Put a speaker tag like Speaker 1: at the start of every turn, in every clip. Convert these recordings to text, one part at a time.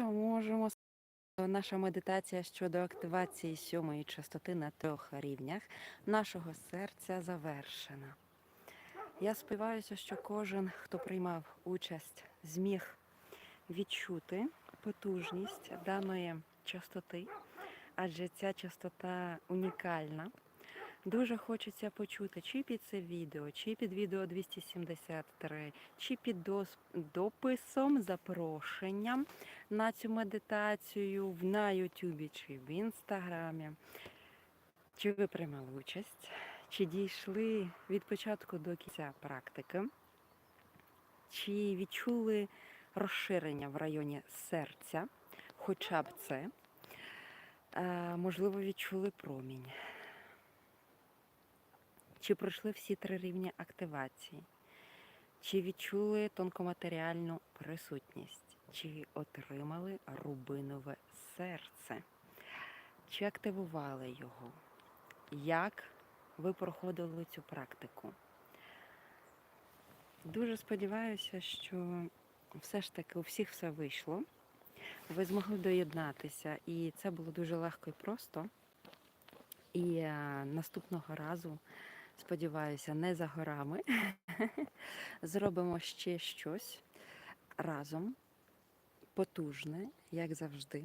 Speaker 1: що можемо наша медитація щодо активації сьомої частоти на трьох рівнях нашого серця завершена. Я сподіваюся, що кожен, хто приймав участь, зміг відчути потужність даної частоти, адже ця частота унікальна. Дуже хочеться почути чи під це відео, чи під відео 273, чи під дописом, запрошенням на цю медитацію в- на Ютубі чи в Інстаграмі. Чи ви приймали участь? Чи дійшли від початку до кінця практики? Чи відчули розширення в районі серця? Хоча б це. Е, Можливо, відчули промінь. Чи пройшли всі три рівні активації? Чи відчули тонкоматеріальну присутність? Чи отримали рубинове серце? Чи активували його? Як ви проходили цю практику? Дуже сподіваюся, що все ж таки у всіх все вийшло. Ви змогли доєднатися, і це було дуже легко і просто. І е, наступного разу, сподіваюся, не за горами. Зробимо ще щось разом, потужне, як завжди.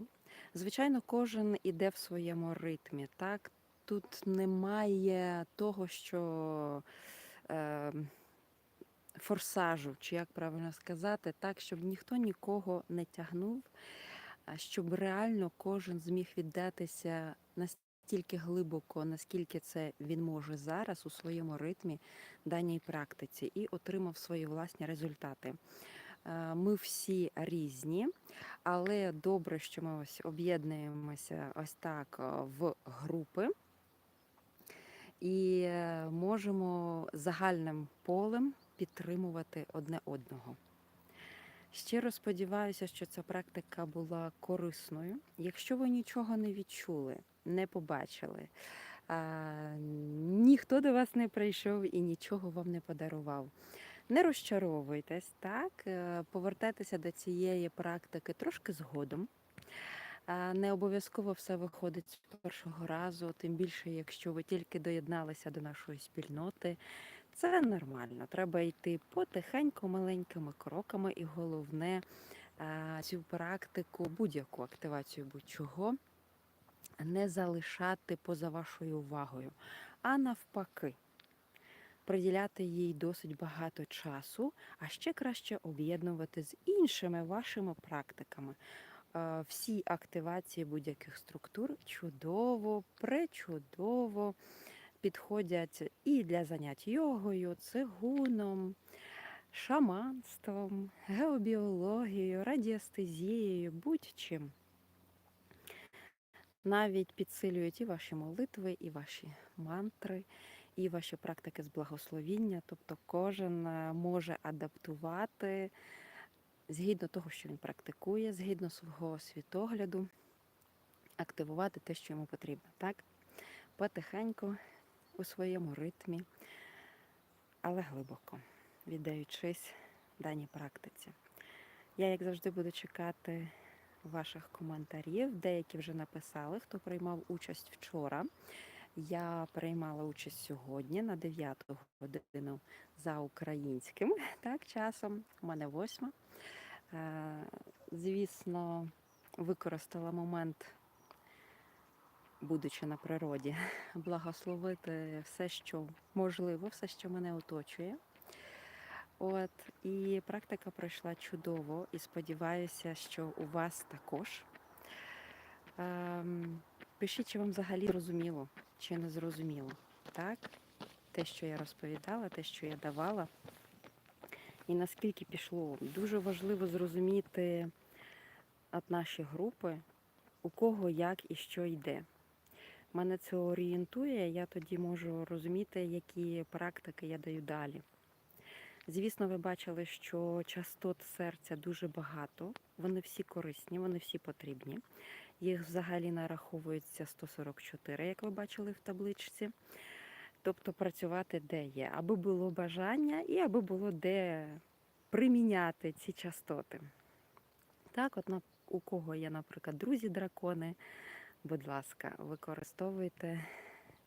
Speaker 1: Звичайно, кожен іде в своєму ритмі. Так? Тут немає того, що е, форсажу, чи як правильно сказати, так, щоб ніхто нікого не тягнув, щоб реально кожен зміг віддатися настільки глибоко, наскільки це він може зараз у своєму ритмі даній практиці, і отримав свої власні результати. Е, Ми всі різні, але добре, що ми ось об'єднуємося ось так е, в групи і е, можемо загальним полем підтримувати одне одного. Щиро сподіваюся, що ця практика була корисною. Якщо ви нічого не відчули, не побачили, а, ніхто до вас не прийшов і нічого вам не подарував. Не розчаровуйтесь, так? Е, Повертайтеся до цієї практики трошки згодом. Не обов'язково все виходить з першого разу, тим більше, якщо ви тільки доєдналися до нашої спільноти. Це нормально. Треба йти потихеньку, маленькими кроками, і головне цю практику, будь-яку активацію будь-чого не залишати поза вашою увагою, а навпаки, приділяти їй досить багато часу, а ще краще об'єднувати з іншими вашими практиками. Е, Всі активації будь-яких структур чудово, пречудово підходять і для занять йогою, цигуном, шаманством, геобіологією, радіестезією, будь-чим. Навіть підсилюють і ваші молитви, і ваші мантри, і ваші практики з благословіння. Тобто кожен е, може адаптувати згідно того, що він практикує, згідно свого світогляду, активувати те, що йому потрібно. Так? Потихеньку, у своєму ритмі, але глибоко, віддаючись даній практиці. Я, як завжди, буду чекати ваших коментарів. Деякі вже написали, хто приймав участь вчора. Я приймала участь сьогодні на 9 годину за українським так, часом. У мене восьма. Е, Звісно, використала момент, будучи на природі, благословити все, що можливо, все, що мене оточує. От і практика пройшла чудово, і сподіваюся, що у вас також. Ем, пишіть, чи вам взагалі зрозуміло, чи не зрозуміло. Так? Те, що я розповідала, те, що я давала, і наскільки пішло. Дуже важливо зрозуміти от наші групи, у кого як і що йде. Мене це орієнтує, я тоді можу розуміти, які практики я даю далі. Звісно, ви бачили, що частот серця дуже багато. Вони всі корисні, вони всі потрібні. Їх взагалі нараховується 144, як ви бачили в табличці. Тобто працювати де є, аби було бажання і аби було де приміняти ці частоти. Так, от, у кого є, наприклад, друзі-дракони, будь ласка, використовуйте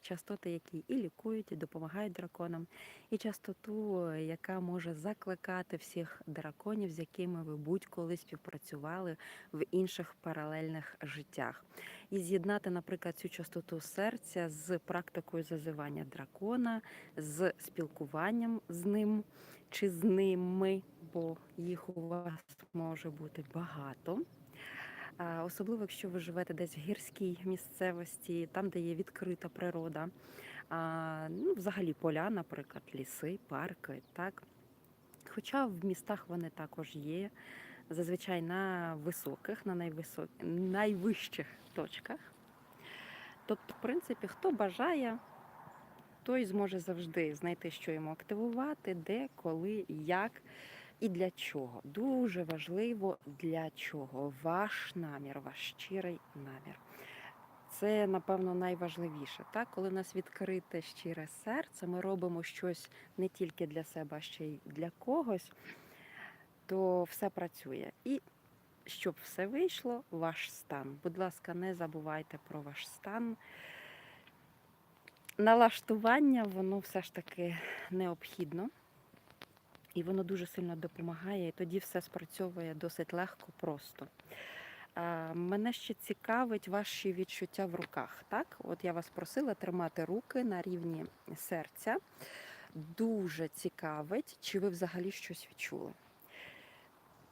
Speaker 1: частоти, які і лікують, і допомагають драконам, і частоту, яка може закликати всіх драконів, з якими ви будь-коли співпрацювали в інших паралельних життях. І з'єднати, наприклад, цю частоту серця з практикою зазивання дракона, з спілкуванням з ним чи з ними, бо їх у вас може бути багато. Особливо, якщо ви живете десь в гірській місцевості, там, де є відкрита природа, ну, взагалі поля, наприклад, ліси, парки, так. Хоча в містах вони також є, зазвичай на високих, на найвисок... найвищих точках. Тобто, в принципі, хто бажає, той зможе завжди знайти, що йому активувати, де, коли, як і для чого. Дуже важливо для чого. Ваш намір, ваш щирий намір. Це, напевно, найважливіше. Так? Коли в нас відкрите щире серце, ми робимо щось не тільки для себе, а ще й для когось, то все працює. І щоб все вийшло, ваш стан. Будь ласка, не забувайте про ваш стан. Налаштування, воно все ж таки необхідно. І воно дуже сильно допомагає, і тоді все спрацьовує досить легко, просто. Мене ще цікавить ваші відчуття в руках. Так, от я вас просила тримати руки на рівні серця. Дуже цікавить, чи ви взагалі щось відчули.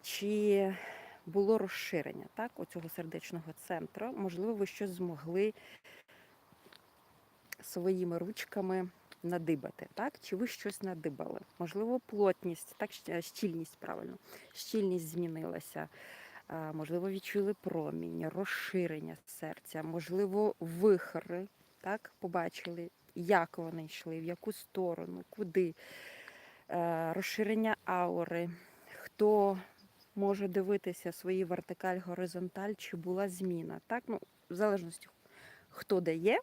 Speaker 1: Чи було розширення так, оцього сердечного центру? Можливо, ви щось змогли своїми ручками надибати, так? Чи ви щось надибали? Можливо, плотність, так, щільність правильно, щільність змінилася. Можливо, відчули промінь, розширення серця, можливо, вихри, так, побачили, як вони йшли, в яку сторону, куди. Е, Розширення аури, хто може дивитися свої вертикаль, горизонталь, чи була зміна. Так? Ну, в залежності, хто де є.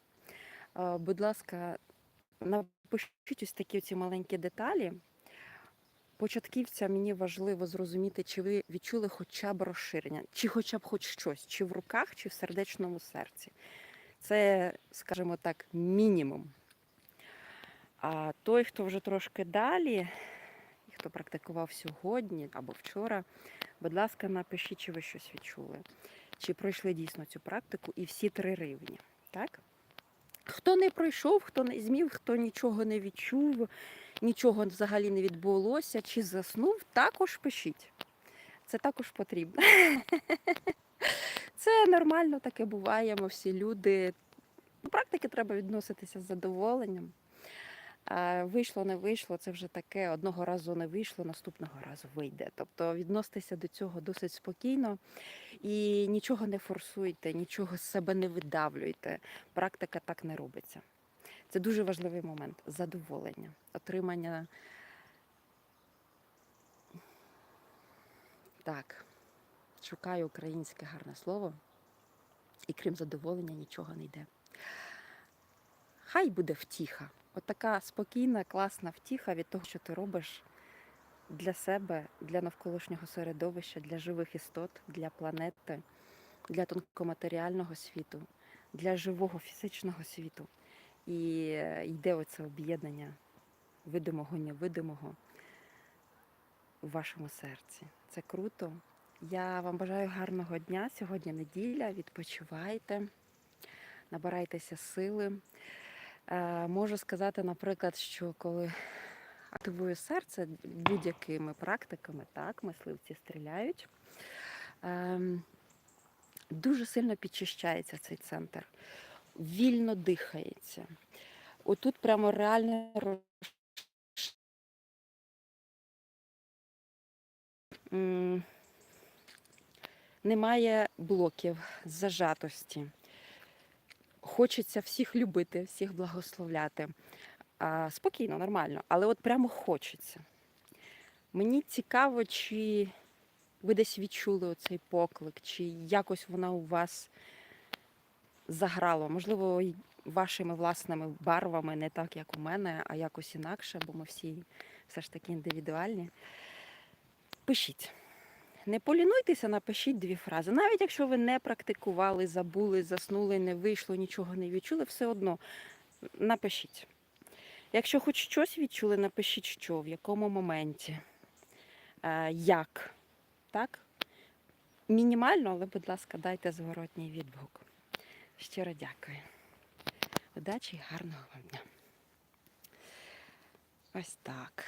Speaker 1: Е, Будь ласка, напишіть ось такі ці маленькі деталі. Початківця мені важливо зрозуміти, чи ви відчули хоча б розширення, чи хоча б хоч щось, чи в руках, чи в сердечному серці. Це, скажімо так, мінімум. А той, хто вже трошки далі, і хто практикував сьогодні або вчора, будь ласка, напишіть, чи ви щось відчули, чи пройшли дійсно цю практику і всі три рівні. Так? Хто не пройшов, хто не змів, хто нічого не відчув, нічого взагалі не відбулося, чи заснув, також пишіть. Це також потрібно. Це нормально таке буває, ми всі люди. До практики треба відноситися з задоволенням. А Вийшло, не вийшло, це вже таке. Одного разу не вийшло, наступного разу вийде. Тобто відноситися до цього досить спокійно і нічого не форсуйте, нічого з себе не видавлюйте. Практика так не робиться. Це дуже важливий момент задоволення, отримання. Так, шукаю українське гарне слово, і крім задоволення нічого не йде. Хай буде втіха. От спокійна, класна втіха від того, що ти робиш для себе, для навколишнього середовища, для живих істот, для планети, для тонкоматеріального світу, для живого фізичного світу. І е, йде оце об'єднання видимого, невидимого в вашому серці. Це круто. Я вам бажаю гарного дня. Сьогодні неділя. Відпочивайте, набирайтеся сили. Е, Можу сказати, наприклад, що коли активую серце будь-якими практиками, так, мисливці стріляють, ем, дуже сильно підчищається цей центр, вільно дихається. Отут прямо реальне роз- немає блоків, зажатості. Хочеться всіх любити, всіх благословляти. А, спокійно, нормально, але от прямо хочеться. Мені цікаво, чи ви десь відчули оцей поклик, чи якось вона у вас заграла. Можливо, вашими власними барвами, не так, як у мене, а якось інакше, бо ми всі все ж таки індивідуальні. Пишіть. Не полінуйтеся, напишіть дві фрази. Навіть якщо ви не практикували, забули, заснули, не вийшло, нічого не відчули, все одно напишіть. Якщо хоч щось відчули, напишіть що, в якому моменті, е, як. Так? Мінімально, але, будь ласка, дайте зворотній відгук. Щиро дякую. Удачі і гарного вам дня. Ось так.